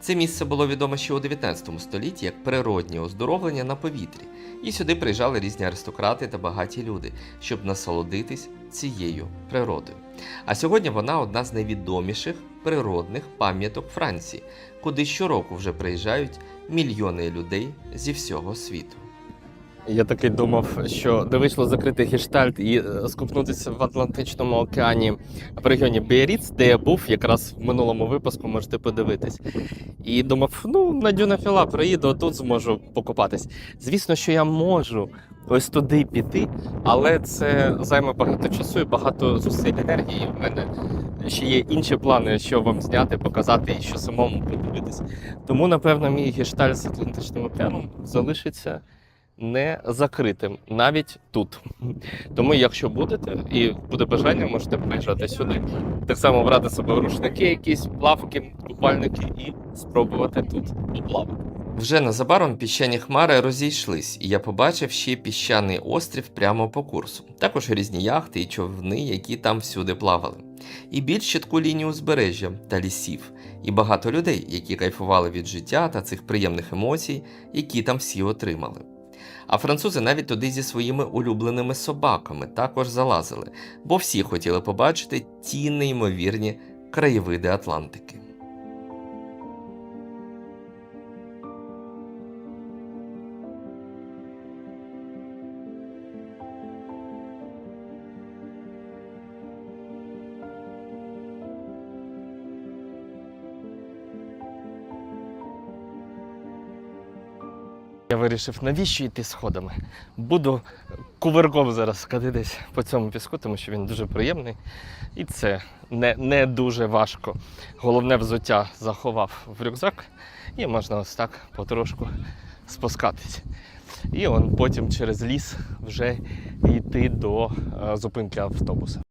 Це місце було відоме ще у 19 столітті як природнє оздоровлення на повітрі, і сюди приїжджали різні аристократи та багаті люди, щоб насолодитись цією природою. А сьогодні вона одна з найвідоміших природних пам'яток Франції, куди щороку вже приїжджають мільйони людей зі всього світу. Я таки думав, що де вийшло закрити гештальт і е, скупнутися в Атлантичному океані в регіоні Біаріц, де я був якраз в минулому випуску, можете подивитись. І думав, ну на Дюнафіла приїду, тут зможу покупатись. Звісно, що я можу ось туди піти, але це займе багато часу і багато зусиль енергії. У мене ще є інші плани, що вам зняти, показати і що самому подивитись. Тому, напевно, мій гештальт з Атлантичним океаном залишиться не закритим навіть тут. Тому, якщо будете і буде бажання, можете приїжджати сюди. Так само брати з собою рушники, якісь плавки, купальники і спробувати тут поплавати. Вже незабаром піщані хмари розійшлись, і я побачив ще піщаний острів прямо по курсу. Також різні яхти і човни, які там всюди плавали. І більш чітку лінію узбережжя та лісів, і багато людей, які кайфували від життя та цих приємних емоцій, які там всі отримали. А французи навіть туди зі своїми улюбленими собаками також залазили, бо всі хотіли побачити ті неймовірні краєвиди Атлантики. Я вирішив, навіщо йти сходами. Буду кувирком зараз катитись по цьому піску, тому що він дуже приємний. І це не, не дуже важко. Головне взуття заховав в рюкзак, і можна ось так потрошку спускатись. І он потім через ліс вже йти до е, зупинки автобуса.